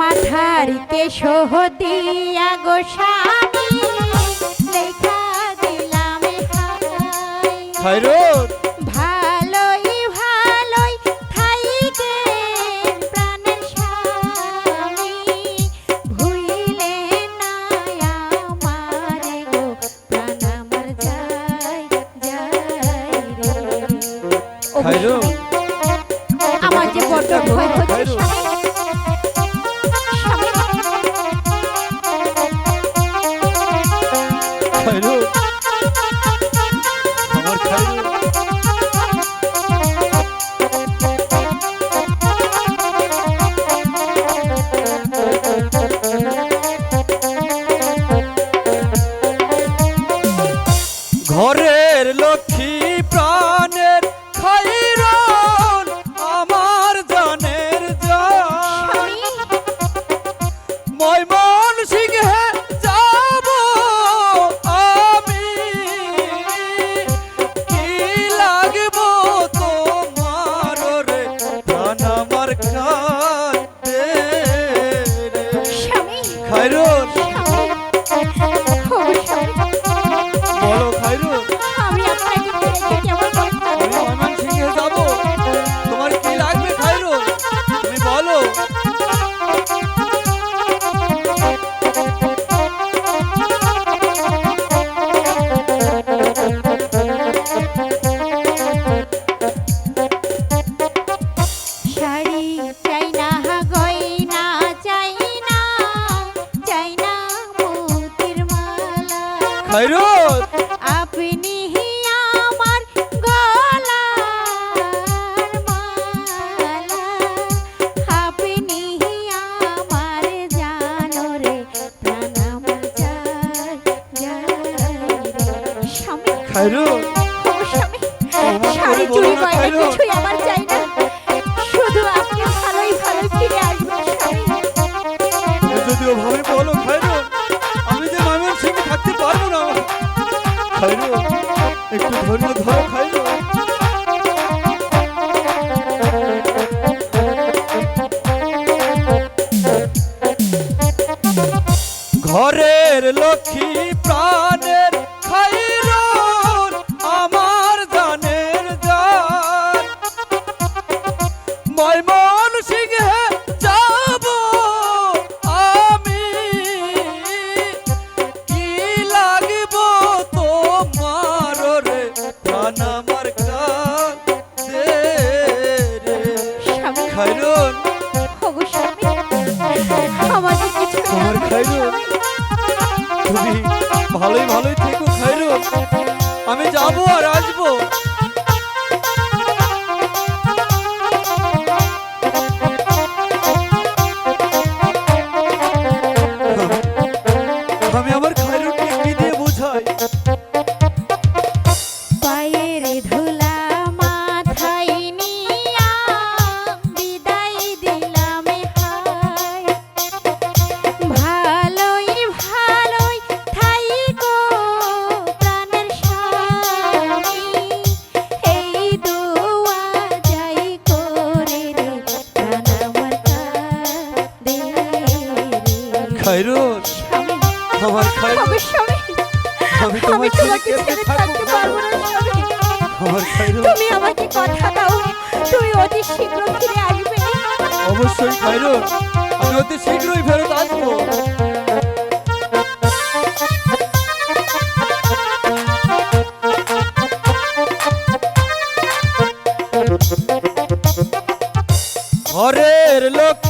মাথারিতে সহদিয়া গো স্বামী লেখা দিলাম হাই ভালোই ভালোই থাইকে প্রাণের স্বামী ভুইলে না আমারে গো প্রাণ আমার রে। যে ভয় হচ্ছে প্রাণের খাইরন আমার জানের জান। ময়মন সিংহে যাব আমি। কি লাগব তোমার রে প্রাণ আমার কাঁদে খাইরুন আপনি আমার মালা। আপনি আমার জানো রে শাড়ি না, গয়না কিছুই আমার চাই খাইরুন একটু ধৈর্য ধরো খাইরুন ঘরের লক্ষ্মী ভালোই ভালোই থেকো। স্বামী আমার খাইরুন আমি তোমার তোমাকে ছেড়ে থাকতে পারব না। স্বামী। আমার খাইরুন তুমি আমাকে কথা দাও তুমি অতি শীঘ্র ফিরে আসবে অবশ্যই খাইরুন আমি অতি শীঘ্রই ফেরত আসব। ঘরের লক্ষ্মী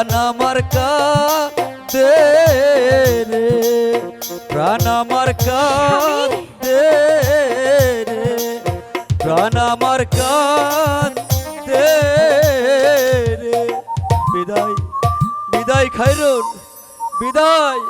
প্রাণ আমার কাঁদে রে, প্রাণ আমার কাঁদে রে, প্রাণ আমার কাঁদে রে। বিদায় বিদায় খাইরুন বিদায়।